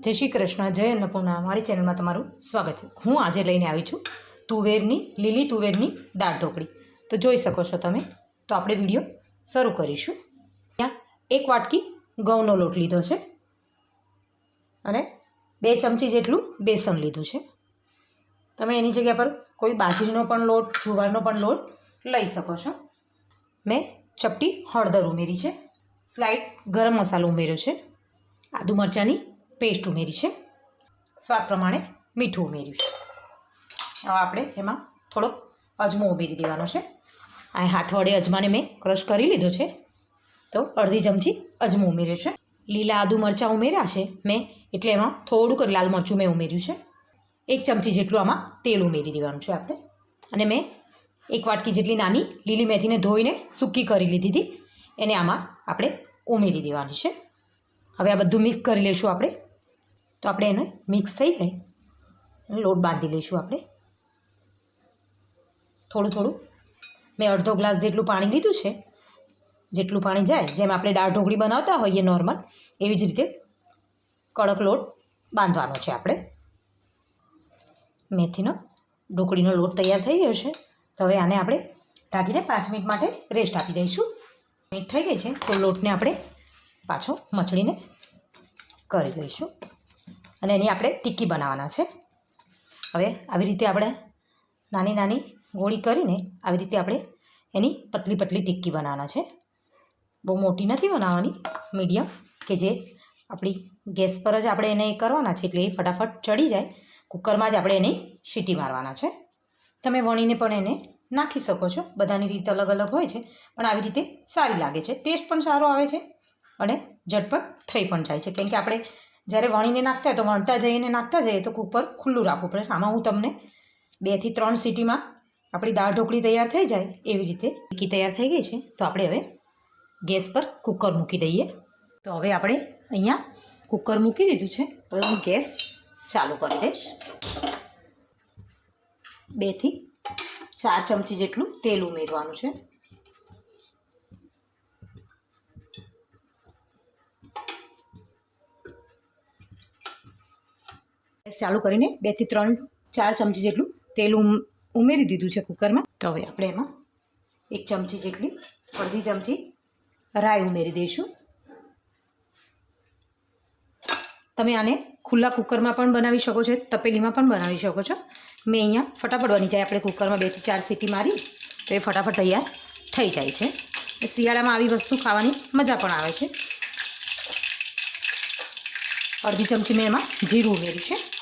જય શ્રી કૃષ્ણ, જય અન્નપૂર્ણા. મારી ચેનલમાં તમારું સ્વાગત છે. હું આજે લઈને આવી છું તુવેરની, લીલી તુવેરની દાળ ઢોકળી. તો જોઈ શકો છો તમે. તો આપણે વીડિયો શરૂ કરીશું. ત્યાં એક વાટકી ઘઉંનો લોટ લીધો છે અને બે ચમચી જેટલું બેસન લીધું છે. તમે એની જગ્યા પર કોઈ બાજરીનો પણ લોટ, જુવારનો પણ લોટ લઈ શકો છો. મેં ચપટી હળદર ઉમેરી છે. સ્લાઇટ ગરમ મસાલો ઉમેર્યો છે. આદુ મરચાંની પેસ્ટ ઉમેરી છે. સ્વાદ પ્રમાણે મીઠું ઉમેર્યું છે. હવે આપણે એમાં થોડોક અજમો ઉમેરી દેવાનો છે. આ હાથ વડે અજમાને મેં ક્રશ કરી લીધો છે. તો અડધી ચમચી અજમો ઉમેર્યો છે. લીલા આદુ મરચાં ઉમેર્યા છે મેં, એટલે એમાં થોડુંક લાલ મરચું મેં ઉમેર્યું છે. એક ચમચી જેટલું આમાં તેલ ઉમેરી દેવાનું છે આપણે. અને મેં એક વાટકી જેટલી નાની લીલી મેથીને ધોઈને સૂકી કરી લીધી હતી. એને આમાં આપણે ઉમેરી દેવાની છે. હવે આ બધું મિક્સ કરી લઈશું આપણે. તો આપણે એને મિક્સ થઈ જાય. લોટ બાંધી લઈશું આપણે. થોડું થોડું. મેં અડધો ગ્લાસ જેટલું પાણી લીધું છે, જેટલું પાણી જાય, જેમ આપણે દાળ ઢોકળી બનાવતા હોઈએ નોર્મલ એવી જ રીતે કડક લોટ બાંધવાનો છે આપણે. મેથીનો ઢોકળીનો લોટ તૈયાર થઈ ગયો છે. તો હવે આને આપણે ઢાંકીને પાંચ મિનિટ માટે રેસ્ટ આપી દઈશું. મિનિટ થઈ ગઈ છે, તો લોટને આપણે પાછો મચળીને કરી દઈશું અને એની આપણે ટિક્કી બનાવવાના છે. હવે આવી રીતે આપણે નાની નાની ગોળી કરીને આવી રીતે આપણે એની પતલી પતલી ટિક્કી બનાવવાના છે. બહુ મોટી નથી બનાવવાની, મીડિયમ, કે જે આપણી ગેસ પર જ આપણે એને કરવાના છે એટલે એ ફટાફટ ચડી જાય. કુકરમાં જ આપણે એની સીટી મારવાના છે. તમે વણીને પણ એને નાખી શકો છો. બધાની રીત અલગ અલગ હોય છે, પણ આવી રીતે સારી લાગે છે. ટેસ્ટ પણ સારો આવે છે અને ઝટપટ થઈ પણ જાય છે. કેમ કે આપણે જ્યારે વણીને નાખતા હોય તો વણતા જઈને નાખતા જઈએ તો કુકર ખુલ્લું રાખવું પડે. આમાં હું તમને બેથી ત્રણ સીટીમાં આપણી દાળ ઢોકળી તૈયાર થઈ જાય એવી રીતે ટીકી તૈયાર થઈ ગઈ છે. તો આપણે હવે ગેસ પર કુકર મૂકી દઈએ. તો હવે આપણે અહીંયા કુકર મૂકી દીધું છે. હવે હું ગેસ ચાલુ કરી દઈશ. બેથી ચાર ચમચી જેટલું તેલ ઉમેરવાનું છે. ગેસ ચાલુ કરીને બેથી ત્રણ, ચાર ચમચી જેટલું તેલ ઉમ, ઉમેરી દીધું છે કુકરમાં. તો હવે આપણે એમાં એક ચમચી જેટલી અડધી ચમચી રાઈ ઉમેરી દઈશું. તમે આને ખુલ્લા કુકરમાં પણ બનાવી શકો છો, તપેલીમાં પણ બનાવી શકો છો. મેં અહીંયા ફટાફટ બની જાય, આપણે કુકરમાં બેથી ચાર સીટી મારી, તો એ ફટાફટ તૈયાર થઈ જાય છે. શિયાળામાં આવી વસ્તુ ખાવાની મજા પણ આવે છે. અડધી ચમચી મેં એમાં જીરું ઉમેર્યું છે.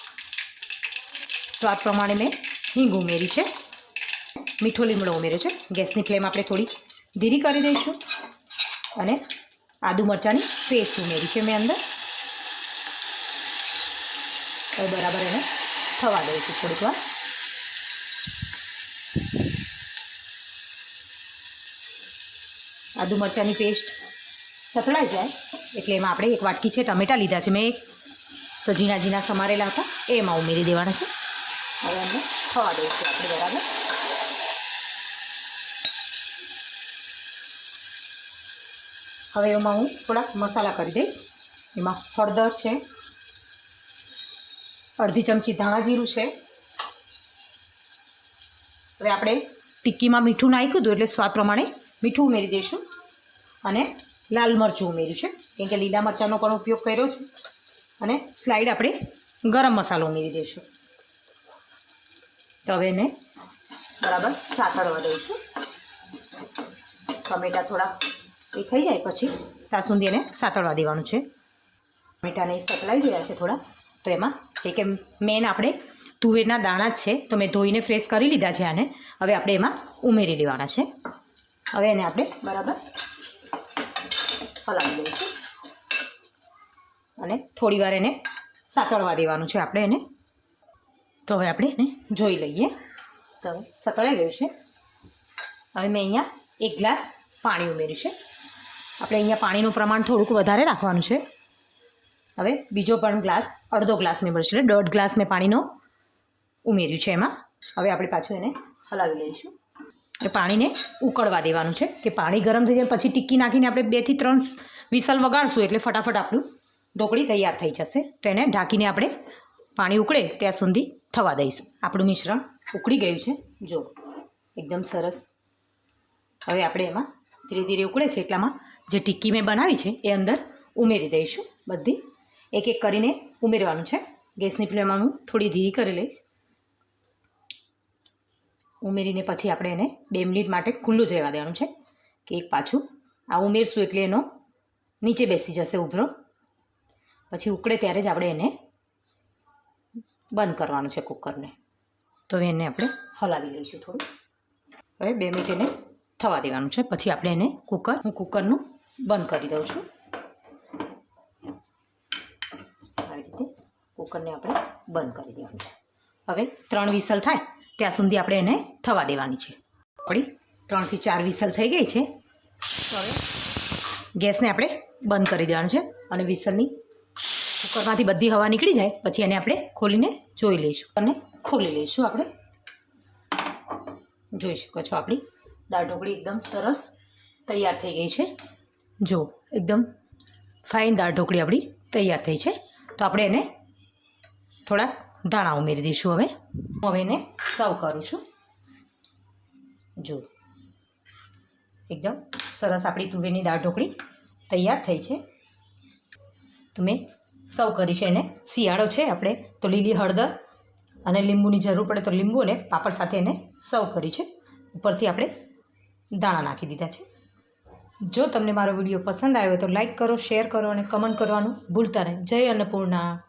સ્વાદ પ્રમાણે મેં હિંગ ઉમેરી છે. મીઠો લીમડો ઉમેર્યો છે. ગેસની ફ્લેમ આપણે થોડી ધીરી કરી દઈશું. અને આદુ મરચાંની પેસ્ટ ઉમેરી છે મેં અંદર. બરાબર એને થવા દઈશું થોડીક વાર. આદુ મરચાંની પેસ્ટ સતળાઈ જાય એટલે એમાં આપણે એક વાટકી છે ટમેટાં લીધા છે મેં તો ઝીણા ઝીણા સમારેલા હતા. એમાં ઉમેરી દેવાના છે. હવે એમને થવા દઈશું આપણે બરાબર હવે એમાં હું થોડાક મસાલા કરી દઈશ એમાં હળદર છે અડધી ચમચી ધાણા જીરું છે હવે આપણે ટિક્કીમાં મીઠું નાખ્યું હતું એટલે સ્વાદ પ્રમાણે મીઠું ઉમેરી દઈશું. અને લાલ મરચું ઉમેર્યું છે. કેમ કે લીલા મરચાંનો પણ ઉપયોગ કર્યો છે. અને સ્લાઇડ આપણે ગરમ મસાલો ઉમેરી દઈશું. તો હવે એને બરાબર સાતળવા દઈશું. ટમેટા થોડા એ થઈ જાય પછી ત્યાં સુધી એને સાતળવા દેવાનું છે. ટમેટાને સતળાઈ ગયા છે થોડા. તો એમાં એ કે મેન આપણે તુવેરના દાણા જ છે. તો મેં ધોઈને ફ્રેશ કરી લીધા છે આને. હવે આપણે એમાં ઉમેરી દેવાના છે. હવે એને આપણે બરાબર હલાવી દઈશું. અને થોડી વાર એને સાતળવા દેવાનું છે. આપણે એને તો હવે આપણે એને જોઈ લઈએ. તો હવે સતળાઈ ગયું છે. હવે મેં અહીંયા એક ગ્લાસ પાણી ઉમેર્યું છે. આપણે અહીંયા પાણીનું પ્રમાણ થોડુંક વધારે રાખવાનું છે. હવે બીજો પણ ગ્લાસ, અડધો ગ્લાસ મેં એટલે દોઢ ગ્લાસ મેં પાણીનો ઉમેર્યું છે એમાં. હવે આપણે પાછું એને હલાવી લઈશું. એટલે પાણીને ઉકળવા દેવાનું છે કે પાણી ગરમ થઈ જાય પછી ટિક્કી નાખીને આપણે બેથી ત્રણ વિસલ વગાડશું એટલે ફટાફટ આપણું ઢોકળી તૈયાર થઈ જશે. તો એને ઢાંકીને આપણે પાણી ઉકળે ત્યાં સુધી થવા દઈશું. આપણું મિશ્રણ ઉકળી ગયું છે. જો, એકદમ સરસ. હવે આપણે એમાં ધીરે ધીરે ઉકળે છે. એટલામાં જે ટિક્કી મેં બનાવી છે, એ અંદર ઉમેરી દઈશું બધી. એક એક કરીને ઉમેરવાનું છે. ગેસની ફ્લેમમાં હું થોડી ધીરી કરી લઈશ. ઉમેરીને પછી આપણે એને બે મિનિટ માટે ખુલ્લું જ રહેવા દેવાનું છે કે એક પાછું આ ઉમેરશું એટલે એનો નીચે બેસી જશે ઉભરો. પછી ઉકળે ત્યારે જ આપણે એને બંધ કરવાનું છે કુકરને. તો એને આપણે હલાવી લઈશું થોડું. હવે બે મિનિટ એને થવા દેવાનું છે. પછી આપણે એને કુકર, હું કુકરનું બંધ કરી દઉં છું. આવી રીતે કુકરને આપણે બંધ કરી દેવાનું છે. હવે ત્રણ વિસલ થાય ત્યાં સુધી આપણે એને થવા દેવાની છે. આપણી ત્રણથી ચાર વિસલ થઈ ગઈ છે. તો હવે ગેસને આપણે બંધ કરી દેવાનું છે અને વિસલની કુકરમાંથી બધી હવા નીકળી જાય, પછી એને આપણે ખોલીને જોઈ લઈશું. અને ખોલી લઈશું આપણે. જોઈ શકો છો આપણી દાળ ઢોકળી એકદમ સરસ તૈયાર થઈ ગઈ છે. જો, એકદમ ફાઇન દાળ ઢોકળી આપણી તૈયાર થઈ છે. તો આપણે એને થોડાક દાણા ઉમેરી દઈશું હવે. હું હવે એને સર્વ કરું છું. જો, એકદમ સરસ આપણી તુવેરની દાળ ઢોકળી તૈયાર થઈ છે. તો મેં સર્વ કરી છે એને. શિયાળો છે આપણે, તો લીલી હળદર અને લીંબુની જરૂર પડે તો લીંબુ અને પાપડ સાથે એને સર્વ કરી છે. ઉપરથી આપણે દાણા નાખી દીધા છે. જો તમને મારો વીડિયો પસંદ આવ્યો તો લાઈક કરો શેર કરો અને કમેન્ટ કરવાનું ભૂલતા નહીં. જય અન્નપૂર્ણા.